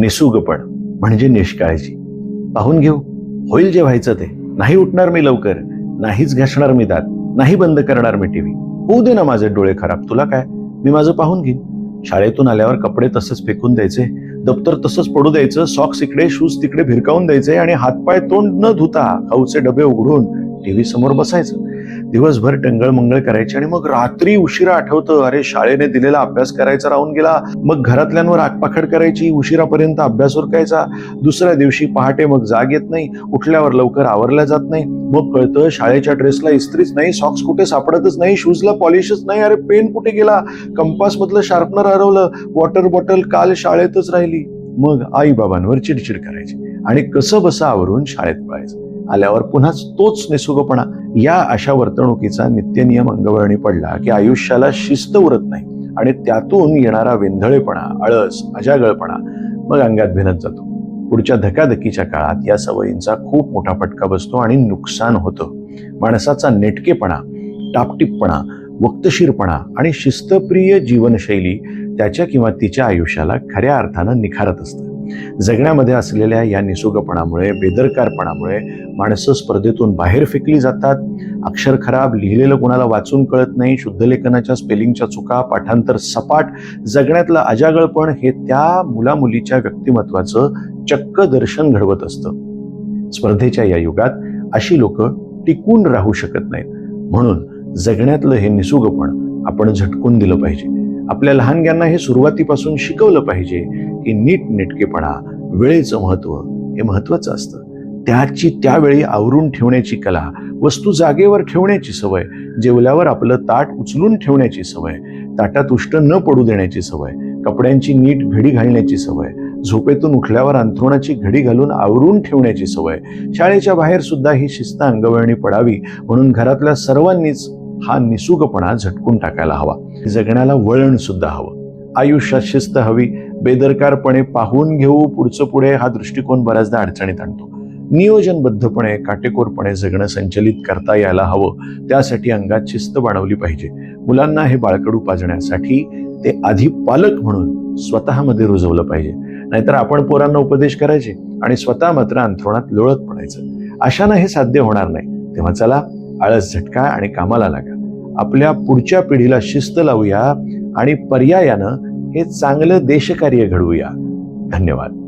निसुगपण म्हणजे निष्काळजी. पाहून घेऊ. होईल जे व्हायचं ते. नाही उठणार मी लवकर. नाहीच घासणार मी दात. नाही बंद करणार मी टीव्ही. होऊ दे ना माझे डोळे खराब. तुला काय? मी माझं पाहून घेईन. शाळेतून आल्यावर कपडे तसंच फेकून द्यायचे. दप्तर तसंच पडू द्यायचं. सॉक्स इकडे शूज तिकडे भिरकावून द्यायचे आणि हातपाय तोंड न धुता खाऊचे डबे उघडून टीव्ही समोर बसायचं. दिवसभर टंगळ मंगळ करायची आणि मग रात्री उशिरा आठवतं अरे शाळेने दिलेला अभ्यास करायचा राहून गेला मग घरातल्यांवर आगपाखड करायची उशिरापर्यंत अभ्यास उरकायचा दुसऱ्या दिवशी पहाटे मग जाग येत नाही उठल्यावर लवकर आवरल्या जात नाही मग कळतं शाळेच्या ड्रेसला इस्त्रीच नाही सॉक्स कुठे सापडतच नाही शूजला पॉलिशच नाही अरे पेन कुठे गेला कंपास मधलं शार्पनर हरवलं वॉटर बॉटल काल शाळेतच राहिली. मग आई बाबांवर चिडचिड करायची आणि कसं बसं आवरून शाळेत पळायचं. आल्यावर पुन्हाच तोच निसुगपणा या अशा वर्तणुकीचा नित्यनियम अंगवळणी पडला की आयुष्याला शिस्त उरत नाही आणि त्यातून येणारा वेंधळेपणा आळस अजागळपणा मग अंगात भिनत जातो. पुढच्या धकाधकीच्या काळात या सवयींचा खूप मोठा फटका बसतो आणि नुकसान होतं. माणसाचा नेटकेपणा टापटिपपणा वक्तशीरपणा आणि शिस्तप्रिय जीवनशैली त्याच्या किंवा तिच्या आयुष्याला खऱ्या अर्थानं निखारत असतं. जगण्यामध्ये असलेल्या या निसुगपणामुळे बेदरकारपणामुळे माणसं स्पर्धेतून बाहेर फेकली जातात. अक्षर खराब लिहिलेलं कोणाला वाचून कळत नाही शुद्धलेखनाच्या स्पेलिंगच्या चुका पाठांतर सपाट जगण्यातलं अजागळपण हे त्या मुलामुलीच्या व्यक्तिमत्वाचं चक्क दर्शन घडवत असतं. स्पर्धेच्या या युगात अशी लोक टिकून राहू शकत नाहीत. म्हणून जगण्यातलं हे निसुगपण आपण झटकून दिलं पाहिजे. आपल्या लहानग्यांना हे सुरुवातीपासून शिकवलं पाहिजे. की नीट नेटकेपणा वेळेचं महत्त्व हे महत्वाचं असतं. त्याची त्यावेळी आवरून ठेवण्याची कला वस्तू जागेवर ठेवण्याची सवय जेवल्यावर आपलं ताट उचलून ठेवण्याची सवय ताटात उष्ट न पडू देण्याची सवय कपड्यांची नीट घडी घालण्याची सवय झोपेतून उठल्यावर अंथरुणाची घडी घालून आवरून ठेवण्याची सवय शाळेच्या बाहेर सुद्धा ही शिस्त अंगवळणी पडावी म्हणून घरातल्या सर्वांनीच हा निसुगपणा झटकून टाकायला हवा. जगण्याला वळण सुद्धा हवं. आयुष्यात शिस्त हवी बेदरकारपणे पाहून घेऊ पुढचं पुढे हा दृष्टिकोन बऱ्याचदा अडचणीत आणतो. नियोजनबद्धपणे काटेकोरपणे जगणं संचलित करता यायला हवं त्यासाठी अंगात शिस्त बाणवली पाहिजे. मुलांना हे बाळकडू पाजण्यासाठी ते आधी पालक म्हणून स्वतःमध्ये रुजवलं पाहिजे. नाहीतर आपण पोरांना उपदेश करायचे आणि स्वतः मात्र अंथरुणात लोळत पडायचं. अशानं हे साध्य होणार नाही. तेव्हा चला आळस झटका आणि कामाला लागा. आपल्या पुढच्या पिढीला शिस्त लावूया आणि पर्यायानं हे चांगलं देशकार्य घडवूया. धन्यवाद.